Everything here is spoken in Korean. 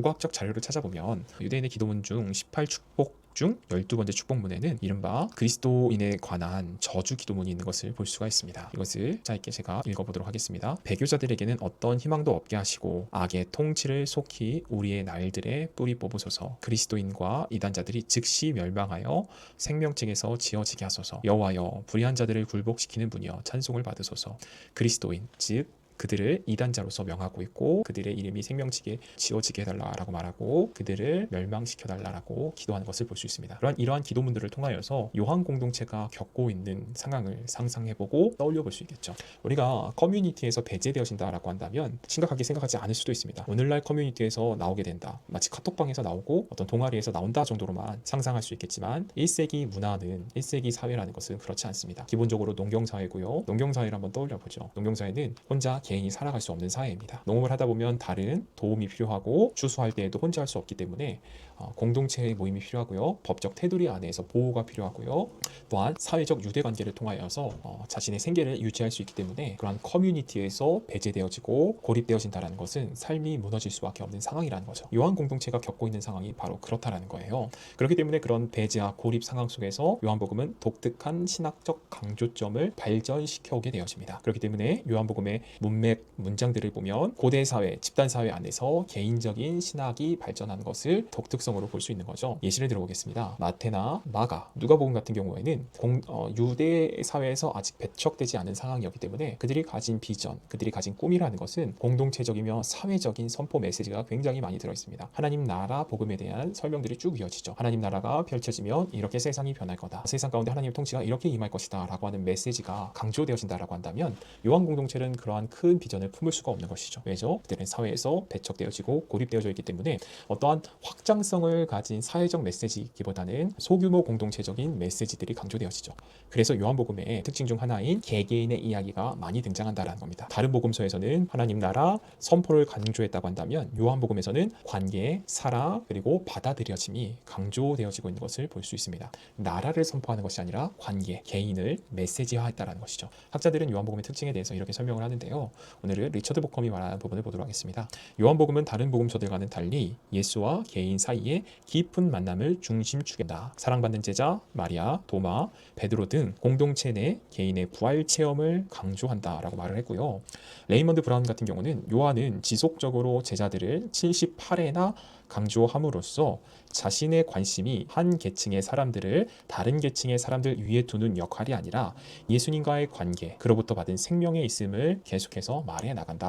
고고학적 자료를 찾아보면 유대인의 기도문 중 18축복 중 12번째 축복문에는 이른바 그리스도인에 관한 저주 기도문이 있는 것을 볼 수가 있습니다. 이것을 짧게 제가 읽어보도록 하겠습니다. 배교자들에게는 어떤 희망도 없게 하시고 악의 통치를 속히 우리의 날들에 뿌리 뽑으소서 그리스도인과 이단자들이 즉시 멸망하여 생명책에서 지어지게 하소서 여호와여 불의한 자들을 굴복시키는 분이여 찬송을 받으소서 그리스도인 즉 그들을 이단자로서 명하고 있고 그들의 이름이 생명책에 지어지게 해달라라고 말하고 그들을 멸망시켜달라라고 기도하는 것을 볼 수 있습니다. 그러한 이러한 기도문들을 통하여서 요한 공동체가 겪고 있는 상황을 상상해보고 떠올려 볼 수 있겠죠. 우리가 커뮤니티에서 배제되어진다라고 한다면 심각하게 생각하지 않을 수도 있습니다. 오늘날 커뮤니티에서 나오게 된다. 마치 카톡방에서 나오고 어떤 동아리에서 나온다 정도로만 상상할 수 있겠지만 1세기 문화는 1세기 사회라는 것은 그렇지 않습니다. 기본적으로 농경사회고요. 농경사회를 한번 떠올려 보죠. 농경사회는 혼자 개인이 살아갈 수 없는 사회입니다. 농업을 하다 보면 다른 도움이 필요하고 추수할 때에도 혼자 할 수 없기 때문에 어, 공동체의 모임이 필요하고요. 법적 테두리 안에서 보호가 필요하고요. 또한 사회적 유대 관계를 통하여서 어, 자신의 생계를 유지할 수 있기 때문에 그러한 커뮤니티에서 배제되어지고 고립되어진다는 것은 삶이 무너질 수밖에 없는 상황이라는 거죠. 요한 공동체가 겪고 있는 상황이 바로 그렇다라는 거예요. 그렇기 때문에 그런 배제와 고립 상황 속에서 요한복음은 독특한 신학적 강조점을 발전시켜 오게 되어집니다. 그렇기 때문에 요한복음의 문맥 문장들을 보면 고대 사회, 집단 사회 안에서 개인적인 신학이 발전하는 것을 독특성으로 볼 수 있는 거죠. 예시를 들어보겠습니다. 마테나 마가, 누가복음 같은 경우에는 공- 어, 유대 사회에서 아직 배척되지 않은 상황이었기 때문에 그들이 가진 비전, 그들이 가진 꿈이라는 것은 공동체적이며 사회적인 선포 메시지가 굉장히 많이 들어 있습니다. 하나님 나라 복음에 대한 설명들이 쭉 이어지죠. 하나님 나라가 펼쳐지면 이렇게 세상이 변할 거다. 세상 가운데 하나님의 통치가 이렇게 임할 것이다라고 하는 메시지가 강조되어진다라고 한다면 요한 공동체는 그러한 큰 비전을 품을 수가 없는 것이죠. 왜죠? 그들은 사회에서 배척되어지고 고립되어져 있기 때문에 어떠한 확장성을 가진 사회적 메시지기보다는 소규모 공동체적인 메시지들이 강조되어지죠. 그래서 요한복음의 특징 중 하나인 개개인의 이야기가 많이 등장한다라는 겁니다. 다른 복음서에서는 하나님 나라 선포를 강조했다고 한다면 요한복음에서는 관계, 사랑 그리고 받아들여짐이 강조되어지고 있는 것을 볼 수 있습니다. 나라를 선포하는 것이 아니라 관계, 개인을 메시지화했다라는 것이죠. 학자들은 요한복음의 특징에 대해서 이렇게 설명을 하 오늘은 리처드 보컴이 말하는 부분을 보도록 하겠습니다. 요한복음은 다른 복음서들과는 달리 예수와 개인 사이에 깊은 만남을 중심축에 다 사랑받는 제자 마리아, 도마, 베드로 등 공동체 내 개인의 부활 체험을 강조한다라고 말을 했고요. 레이먼드 브라운 같은 경우는 요한은 지속적으로 제자들을 78회나 강조함으로써 자신의 관심이 한 계층의 사람들을 다른 계층의 사람들 위에 두는 역할이 아니라 예수님과의 관계, 그로부터 받은 생명의 있음을 계속해서 말해 나간다.